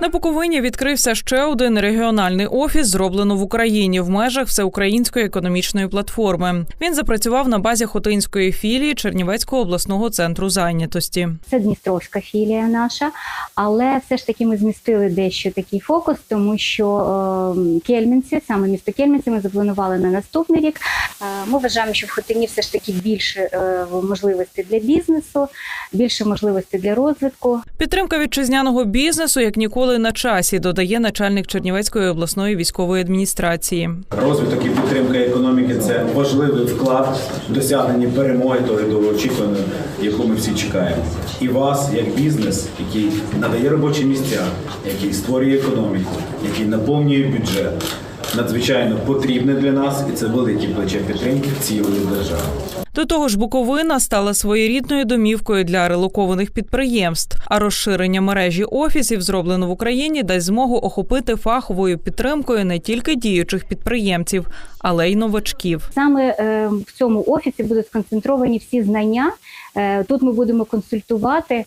На Буковині відкрився ще один регіональний офіс, зроблено в Україні в межах всеукраїнської економічної платформи. Він запрацював на базі Хотинської філії Чернівецького обласного центру зайнятості. Це Дністровська філія наша, але все ж таки ми змістили дещо такий фокус, тому що е, Кельмінці, саме місто Кельмінці, ми запланували на наступний рік. Е, ми вважаємо, що в Хотині все ж таки більше е, можливостей для бізнесу, більше можливостей для розвитку. Підтримка вітчизняного бізнесу як ніколи на часі, додає начальник Чернівецької обласної військової адміністрації. Розвиток і підтримка економіки це важливий вклад в досягнення перемоги того довгоочікуваної, яку ми всі чекаємо. І вас, як бізнес, який надає робочі місця, який створює економіку, який наповнює бюджет, надзвичайно потрібне для нас, і це велике плече підтримки цілої держави. До того ж, Буковина стала своєрідною домівкою для релокованих підприємств. А розширення мережі офісів, зроблено в Україні, дасть змогу охопити фаховою підтримкою не тільки діючих підприємців, але й новачків. Саме е, в цьому офісі будуть сконцентровані всі знання. Е, Тут ми будемо консультувати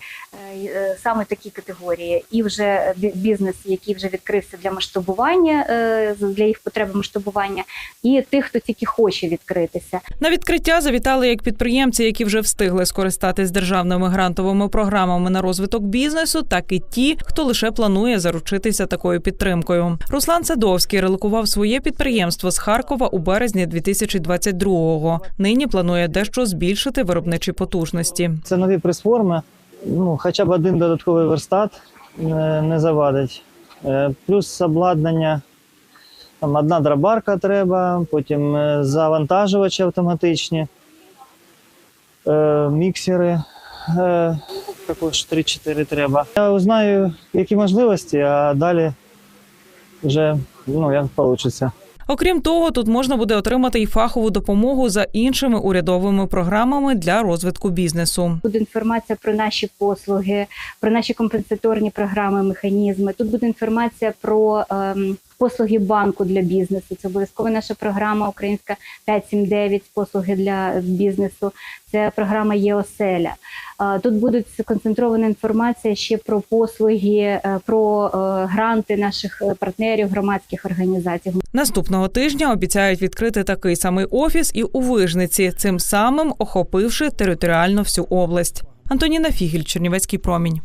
е, саме такі категорії, і вже бізнес, який вже відкрився для масштабування, для їх потреби масштабування, і тих, хто тільки хоче відкритися. На відкриття завітали як підприємці, які вже встигли скористатись державними грантовими програмами на розвиток бізнесу, так і ті, хто лише планує заручитися такою підтримкою. Руслан Садовський релокував своє підприємство з Харкова у березні 2022-го. Нині планує дещо збільшити виробничі потужності. Це нові прес-форми. Ну, хоча б один додатковий верстат не, не завадить. Е, Плюс обладнання. Там одна дробарка треба, потім е, завантажувачі автоматичні, е, міксери. е, Також 3-4 треба. Я узнаю, які можливості, а далі вже ну, як вийде. Окрім того, тут можна буде отримати й фахову допомогу за іншими урядовими програмами для розвитку бізнесу. Буде інформація про наші послуги, про наші компенсаторні програми, механізми. Тут буде інформація про ем, послуги банку для бізнесу. Це обов'язково наша програма Українська 579 послуги для бізнесу. Це програма ЄОСЕЛЯ. Е, Тут буде сконцентрована інформація ще про послуги, е, про е, гранти наших е, партнерів, громадських організацій. Наступного тижня обіцяють відкрити такий самий офіс і у Вижниці, цим самим охопивши територіально всю область. Антоніна Фігіль, Чернівецький промінь.